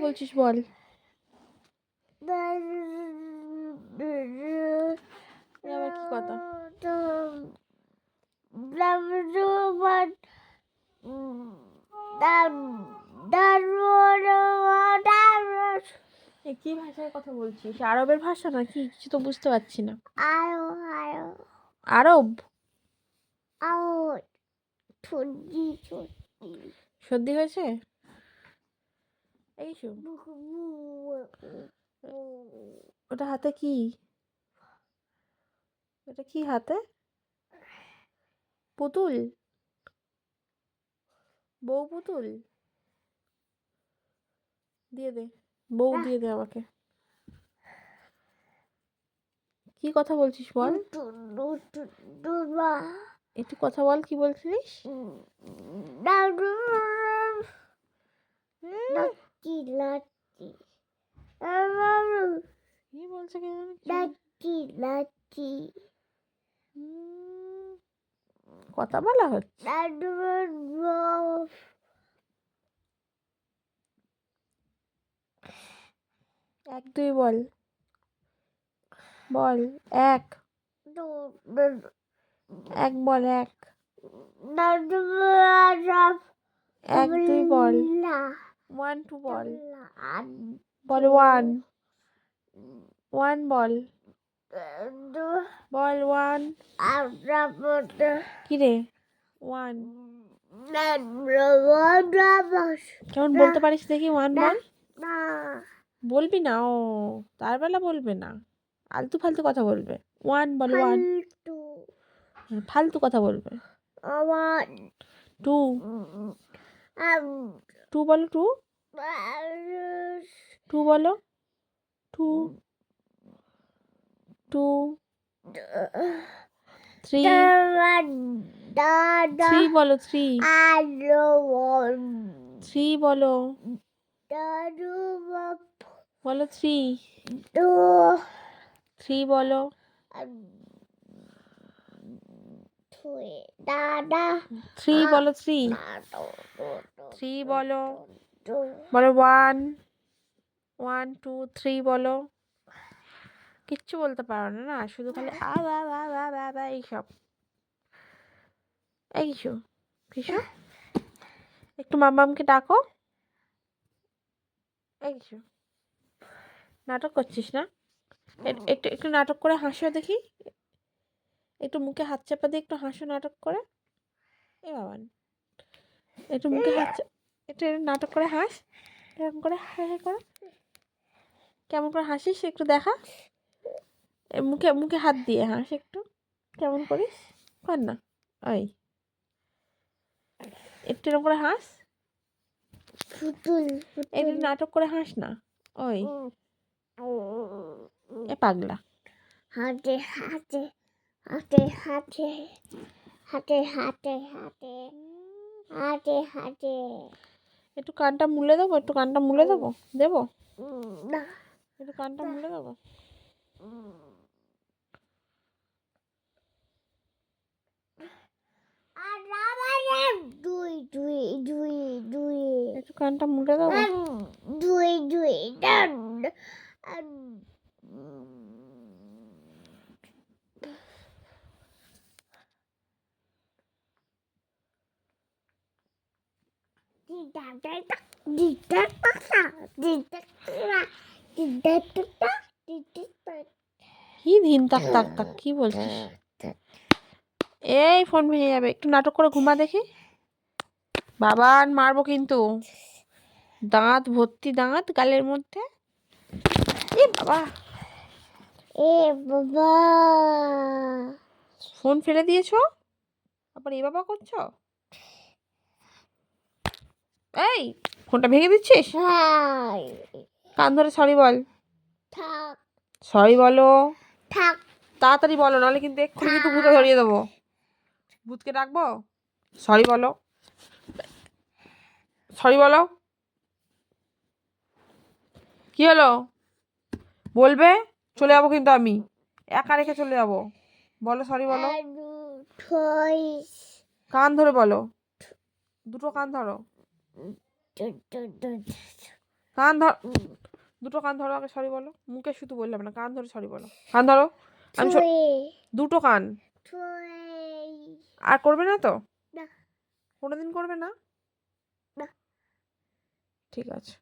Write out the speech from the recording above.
বলছিস বল। আবার কি কথা? কি ভাষায় কথা বলছিস? আরবের ভাষা নাকি? কিছু তো বুঝতে পারছি না। আরও আরও আরব। আরও ঠুজি ঠুজি সর্দি হয়েছে? এই শো ওটা হাতে কি? ওটা কি হাতে? পুতুল? বউ পুতুল? দিয়ে দে। বউ দিয়ে দে আমাকে। কি কথা বলছিস বল? একটু কথা বল কি বলছিলিস? লাচ্ছি লাচ্ছি কি বলছে কে জানে? লাচ্ছি লাচ্ছি কথা বলা হচ্ছে। এক দুই বল। বল এক। এক বল এক। এক দুই বল। ওয়ান টু বল বল ওয়ান ওয়ান বল বল ওয়ান কি রে ওয়ান কেমন বলতে পারিস দেখি? ওয়ান বল বলবি না ও। তার বেলা বলবে না। আলতু ফালতু কথা বলবে। ওয়ান বল ওয়ান ফালতু। কথা বলবে। টু টু বলো টু। টু বলো। টু। টু। থ্রি। থ্রি বলো থ্রি। থ্রি বলো। বলো থ্রি। থ্রি বলো। থ্রি বলো থ্রি। থ্রি বলো। বলো ওয়ান ওয়ান টু থ্রি বলো। কিচ্ছু বলতে পারো না না শুধু খালি আ বা বা বা বা বা এইসব এই কিছু কিছু একটু মামামকে ডাকো। এই কিছু নাটক করছিস না? একটু একটু নাটক করে হাসো দেখি। একটু মুখে হাত চাপা দিয়ে একটু হাসো নাটক করে। এ বাবান একটু মুখে হাত একটু নাটক করে হাস। এরকম করে হ্যাঁ হ্যাঁ করে। কেমন করে হাসিস একটু দেখা। মুখে মুখে হাত দিয়ে হাস একটু। কেমন করিস? কর না। ওই। একটু এরকম করে হাস। একটু নাটক করে হাস না। ওই। এ পাগলা। হাতে হাতে। হাতে হাতে হাতে হাতে হাতে হাতে হাতে। একটু কানটা মুলে দেবো একটু কানটা মুলে দেবো? দেবো? না। একটু কানটা মুলে দেবো? একটু কানটা মুলে দেবো? দুই দুই। কি ধিন তাক তাক তাক কি বলছিস? এই ফোন ভেঙে যাবে একটু নাটক করে ঘুমা দেখি। বাবা আর মারবো কিন্তু। দাঁত ভর্তি দাঁত গালের মধ্যে। এ বাবা। এ বাবা। ফোন ফেলে দিয়েছ? আবার এ বাবা করছ? এই ফোনটা ভেঙে দিচ্ছিস? কান ধরে সরি বল। সরি বলো। তাড়াতাড়ি বলো নাহলে কিন্তু এক্ষুনি কিন্তু ভূতে ধরিয়ে দেবো। ভূতকে ডাকবো? সরি বলো। সরি বলো। কি হলো? বলবে? চলে যাব কিন্তু আমি। একা রেখে চলে যাব। বলো সরি বলো। কান ধরে বলো। দুটো কান ধরো। কান ধর। দুটো কান ধরো আগে সরি বলো। মুখে শুধু বললাম না কান ধরে সরি বলো। কান ধরো। আমি দুটো কান। আর করবে না তো। কোনোদিন করবে না। ঠিক আছে।